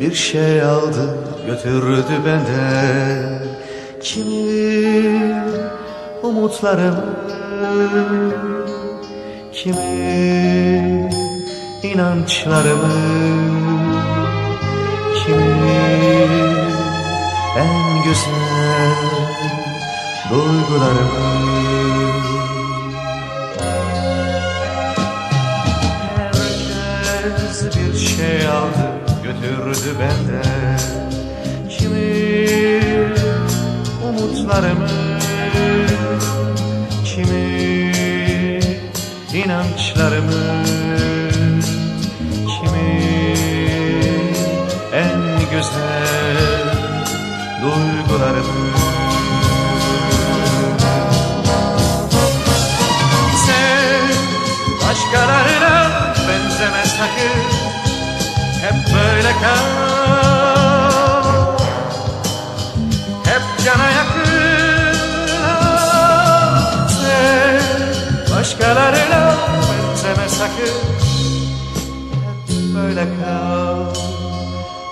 Bir şey aldı götürdü benden Kimi umutlarımı Kimi inançlarımı Kimi en güzel duygularımı götürdü benden. Kimi umutlarımı Kimi inançlarımı Kimi en güzel duygularımı. Sen başkalarına benzeme sakın Hep böyle kal. Hep cana yakın. Sen başkalarına benzeme sakın. Hep böyle kal.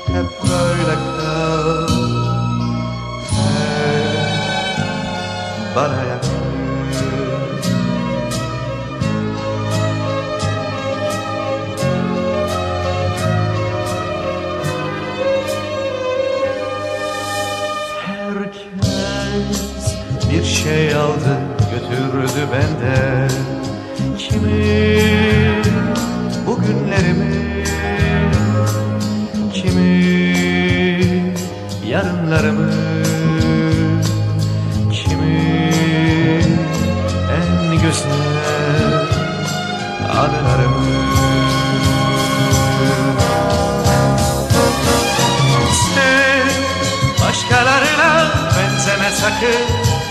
Hep böyle kal. Hep bana yakın bir şey aldı götürdü benden. Kimi bugünlerimi Kimi yarınlarımı Kimi en güzel anılarımı. Sen başkalarına benzeme sakın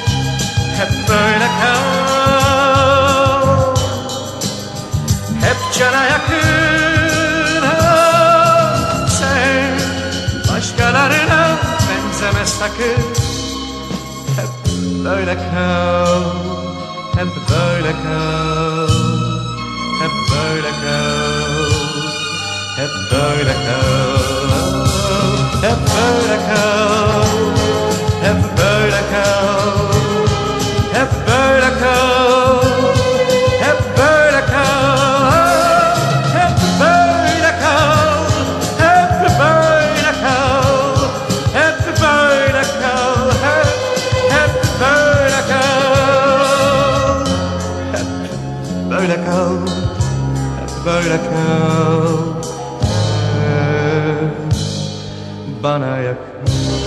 Hep böyle kal. Hep cana yakın ha. Sen başkalarına benzeme sakın. Hep böyle kal. Hep böyle kal. Hep böyle kal. Hep böyle kal, böyle kal, hep böyle kal. Hep bana yakın